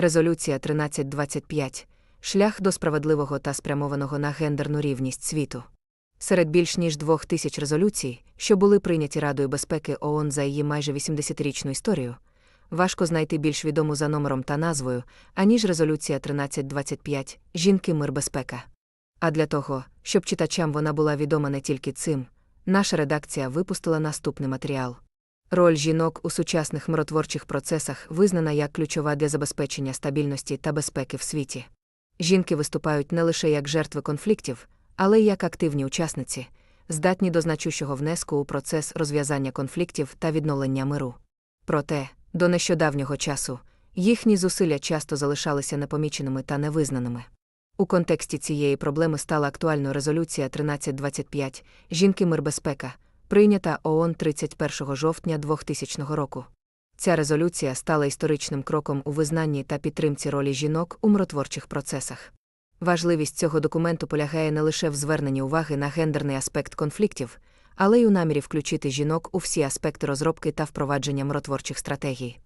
Резолюція 1325 Шлях до справедливого та спрямованого на гендерну рівність світу. Серед більш ніж двох тисяч резолюцій, що були прийняті Радою безпеки ООН за її майже 80-річну історію, важко знайти більш відому за номером та назвою, аніж резолюція 1325 Жінки, мир, безпека. А для того, щоб читачам вона була відома не тільки цим, наша редакція випустила наступний матеріал. Роль жінок у сучасних миротворчих процесах визнана як ключова для забезпечення стабільності та безпеки в світі. Жінки виступають не лише як жертви конфліктів, але й як активні учасниці, здатні до значущого внеску у процес розв'язання конфліктів та відновлення миру. Проте, до нещодавнього часу, їхні зусилля часто залишалися непоміченими та невизнаними. У контексті цієї проблеми стала актуальною резолюція 1325 Жінки мир безпека, прийнята ООН 31 жовтня 2000 року. Ця резолюція стала історичним кроком у визнанні та підтримці ролі жінок у миротворчих процесах. Важливість цього документу полягає не лише в зверненні уваги на гендерний аспект конфліктів, але й у намірі включити жінок у всі аспекти розробки та впровадження миротворчих стратегій.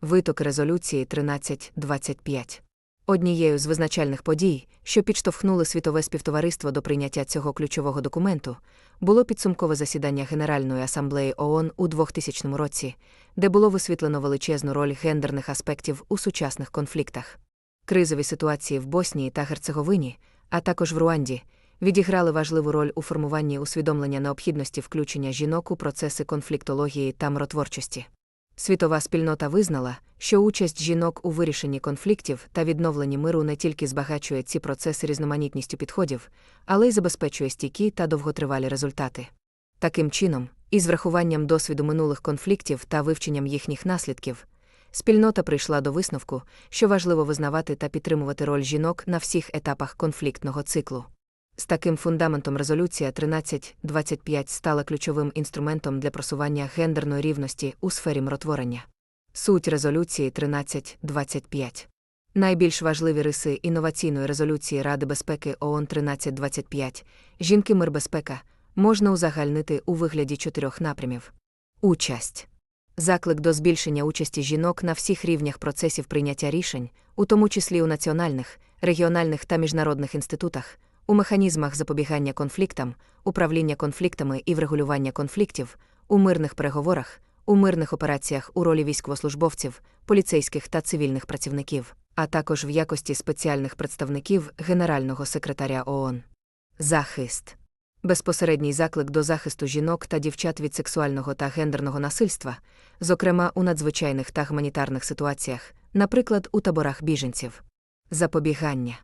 Виток резолюції 1325 Однією з визначальних подій, що підштовхнули світове співтовариство до прийняття цього ключового документу, було підсумкове засідання Генеральної асамблеї ООН у 2000 році, де було висвітлено величезну роль гендерних аспектів у сучасних конфліктах. Кризові ситуації в Боснії та Герцеговині, а також в Руанді, відіграли важливу роль у формуванні усвідомлення необхідності включення жінок у процеси конфліктології та миротворчості. Світова спільнота визнала, що участь жінок у вирішенні конфліктів та відновленні миру не тільки збагачує ці процеси різноманітністю підходів, але й забезпечує стійкі та довготривалі результати. Таким чином, із врахуванням досвіду минулих конфліктів та вивченням їхніх наслідків, спільнота прийшла до висновку, що важливо визнавати та підтримувати роль жінок на всіх етапах конфліктного циклу. З таким фундаментом резолюція 1325 стала ключовим інструментом для просування гендерної рівності у сфері миротворення. Суть резолюції 1325. Найбільш важливі риси інноваційної резолюції Ради безпеки ООН 1325 Жінки мир безпека можна узагальнити у вигляді чотирьох напрямів. Участь. Заклик до збільшення участі жінок на всіх рівнях процесів прийняття рішень, у тому числі у національних, регіональних та міжнародних інститутах, у механізмах запобігання конфліктам, управління конфліктами і врегулювання конфліктів, у мирних переговорах, у мирних операціях у ролі військовослужбовців, поліцейських та цивільних працівників, а також в якості спеціальних представників Генерального секретаря ООН. Захист. Безпосередній заклик до захисту жінок та дівчат від сексуального та гендерного насильства, зокрема у надзвичайних та гуманітарних ситуаціях, наприклад, у таборах біженців. Запобігання.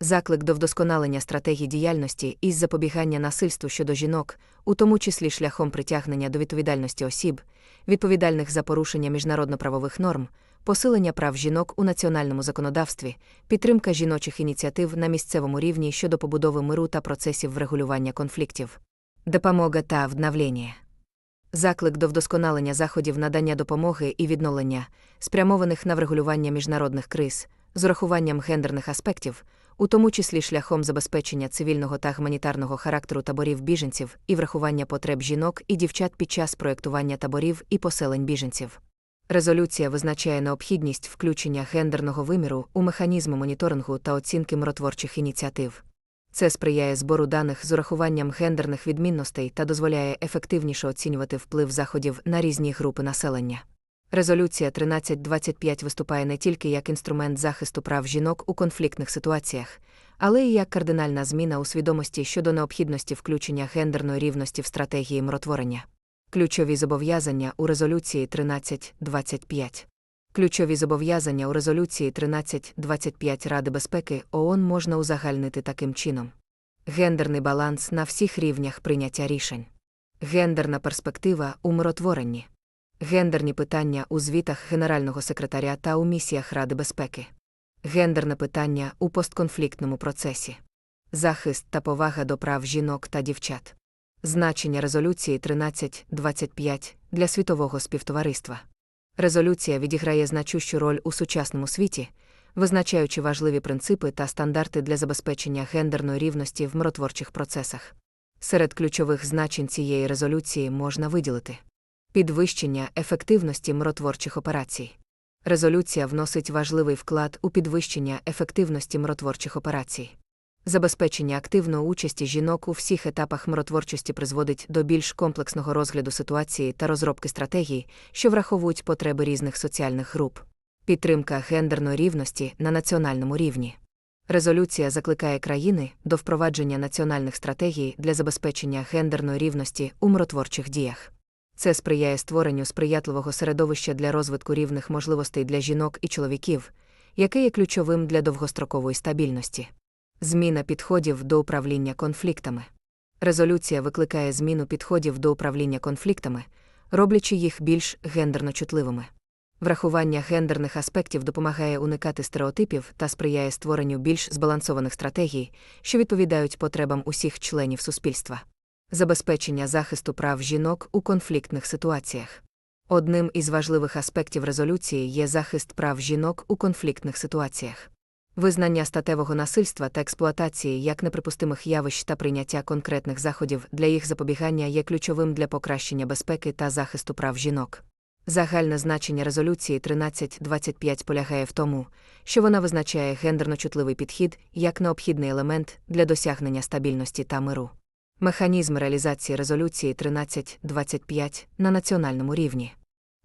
Заклик до вдосконалення стратегій діяльності із запобігання насильству щодо жінок, у тому числі шляхом притягнення до відповідальності осіб, відповідальних за порушення міжнародно-правових норм, посилення прав жінок у національному законодавстві, підтримка жіночих ініціатив на місцевому рівні щодо побудови миру та процесів врегулювання конфліктів, допомога та вдновлення. Заклик до вдосконалення заходів надання допомоги і відновлення, спрямованих на врегулювання міжнародних криз, з урахуванням гендерних аспектів, у тому числі шляхом забезпечення цивільного та гуманітарного характеру таборів біженців і врахування потреб жінок і дівчат під час проєктування таборів і поселень біженців. Резолюція визначає необхідність включення гендерного виміру у механізми моніторингу та оцінки миротворчих ініціатив. Це сприяє збору даних з урахуванням гендерних відмінностей та дозволяє ефективніше оцінювати вплив заходів на різні групи населення. Резолюція 1325 виступає не тільки як інструмент захисту прав жінок у конфліктних ситуаціях, але й як кардинальна зміна у свідомості щодо необхідності включення гендерної рівності в стратегії миротворення. Ключові зобов'язання у резолюції 1325. Ключові зобов'язання у резолюції 1325 Ради безпеки ООН можна узагальнити таким чином: гендерний баланс на всіх рівнях прийняття рішень, гендерна перспектива у миротворенні, гендерні питання у звітах Генерального секретаря та у місіях Ради безпеки, гендерне питання у постконфліктному процесі, захист та повага до прав жінок та дівчат. Значення резолюції 1325 для світового співтовариства. Резолюція відіграє значущу роль у сучасному світі, визначаючи важливі принципи та стандарти для забезпечення гендерної рівності в миротворчих процесах. Серед ключових значень цієї резолюції можна виділити підвищення ефективності миротворчих операцій. Резолюція вносить важливий вклад у підвищення ефективності миротворчих операцій. Забезпечення активної участі жінок у всіх етапах миротворчості призводить до більш комплексного розгляду ситуації та розробки стратегій, що враховують потреби різних соціальних груп. Підтримка гендерної рівності на національному рівні. Резолюція закликає країни до впровадження національних стратегій для забезпечення гендерної рівності у миротворчих діях. Це сприяє створенню сприятливого середовища для розвитку рівних можливостей для жінок і чоловіків, яке є ключовим для довгострокової стабільності. Зміна підходів до управління конфліктами. Резолюція викликає зміну підходів до управління конфліктами, роблячи їх більш гендерно чутливими. Врахування гендерних аспектів допомагає уникати стереотипів та сприяє створенню більш збалансованих стратегій, що відповідають потребам усіх членів суспільства. Забезпечення захисту прав жінок у конфліктних ситуаціях. Одним із важливих аспектів резолюції є захист прав жінок у конфліктних ситуаціях. Визнання статевого насильства та експлуатації як неприпустимих явищ та прийняття конкретних заходів для їх запобігання є ключовим для покращення безпеки та захисту прав жінок. Загальне значення резолюції 1325 полягає в тому, що вона визначає гендерно чутливий підхід як необхідний елемент для досягнення стабільності та миру. Механізм реалізації резолюції 1325 на національному рівні.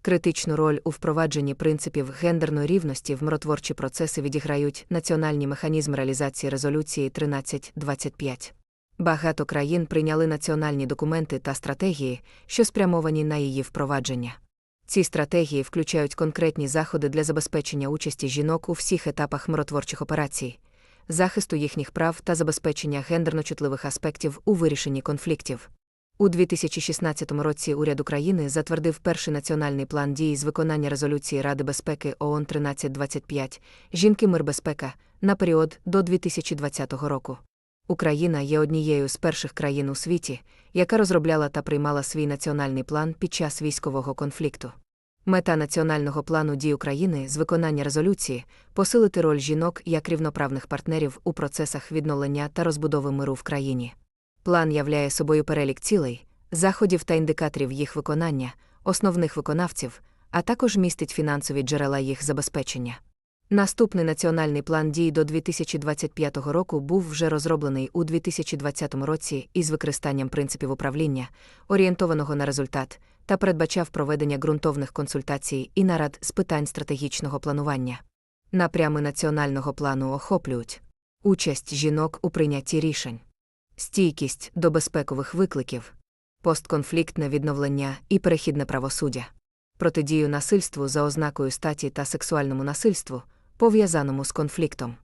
Критичну роль у впровадженні принципів гендерної рівності в миротворчі процеси відіграють національні механізми реалізації резолюції 1325. Багато країн прийняли національні документи та стратегії, що спрямовані на її впровадження. Ці стратегії включають конкретні заходи для забезпечення участі жінок у всіх етапах миротворчих операцій, захисту їхніх прав та забезпечення гендерно чутливих аспектів у вирішенні конфліктів. У 2016 році уряд України затвердив перший національний план дій з виконання резолюції Ради безпеки ООН 1325 Жінки мир безпека на період до 2020 року. Україна є однією з перших країн у світі, яка розробляла та приймала свій національний план під час військового конфлікту. Мета національного плану дій України з виконання резолюції посилити роль жінок як рівноправних партнерів у процесах відновлення та розбудови миру в країні. План являє собою перелік цілей, заходів та індикаторів їх виконання, основних виконавців, а також містить фінансові джерела їх забезпечення. Наступний національний план дій до 2025 року був вже розроблений у 2020 році із використанням принципів управління, орієнтованого на результат, та передбачав проведення ґрунтовних консультацій і нарад з питань стратегічного планування. Напрями національного плану охоплюють участь жінок у прийнятті рішень, стійкість до безпекових викликів, постконфліктне відновлення і перехідне правосуддя, протидію насильству за ознакою статі та сексуальному насильству, пов'язаному з конфліктом,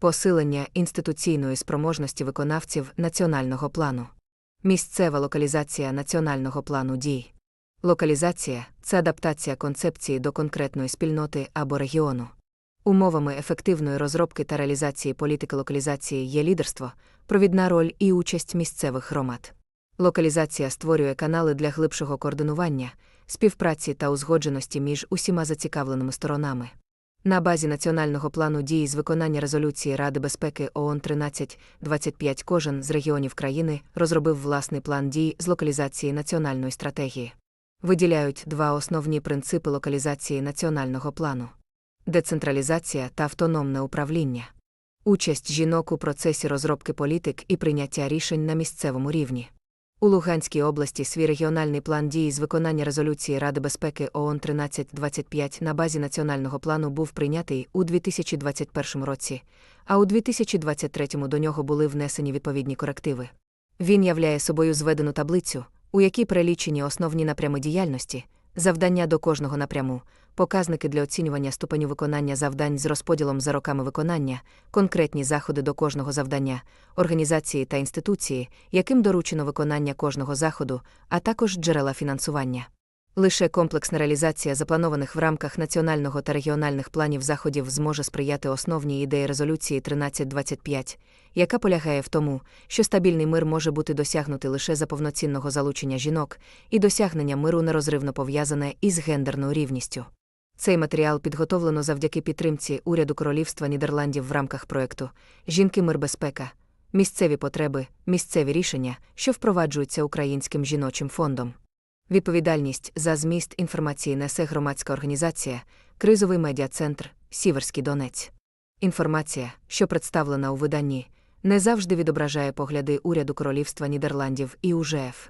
посилення інституційної спроможності виконавців національного плану, місцева локалізація національного плану дій. Локалізація це адаптація концепції до конкретної спільноти або регіону. Умовами ефективної розробки та реалізації політики локалізації є лідерство, провідна роль і участь місцевих громад. Локалізація створює канали для глибшого координування, співпраці та узгодженості між усіма зацікавленими сторонами. На базі національного плану дій з виконання резолюції Ради безпеки ООН 1325 кожен з регіонів країни розробив власний план дій з локалізації національної стратегії. Виділяють два основні принципи локалізації національного плану: децентралізація та автономне управління, участь жінок у процесі розробки політик і прийняття рішень на місцевому рівні. У Луганській області свій регіональний план дій з виконання резолюції Ради безпеки ООН 1325 на базі національного плану був прийнятий у 2021 році, а у 2023 до нього були внесені відповідні корективи. Він являє собою зведену таблицю, у якій перелічені основні напрями діяльності, завдання до кожного напряму, показники для оцінювання ступеню виконання завдань з розподілом за роками виконання, конкретні заходи до кожного завдання, організації та інституції, яким доручено виконання кожного заходу, а також джерела фінансування. Лише комплексна реалізація запланованих в рамках національного та регіональних планів заходів зможе сприяти основній ідеї резолюції 1325, яка полягає в тому, що стабільний мир може бути досягнутий лише за повноцінного залучення жінок, і досягнення миру нерозривно пов'язане із гендерною рівністю. Цей матеріал підготовлено завдяки підтримці уряду Королівства Нідерландів в рамках проекту Жінки мир безпека, місцеві потреби, місцеві рішення, що впроваджуються Українським жіночим фондом. Відповідальність за зміст інформації несе громадська організація, кризовий медіа-центр Сіверський Донець. Інформація, що представлена у виданні, не завжди відображає погляди уряду Королівства Нідерландів і УЖФ.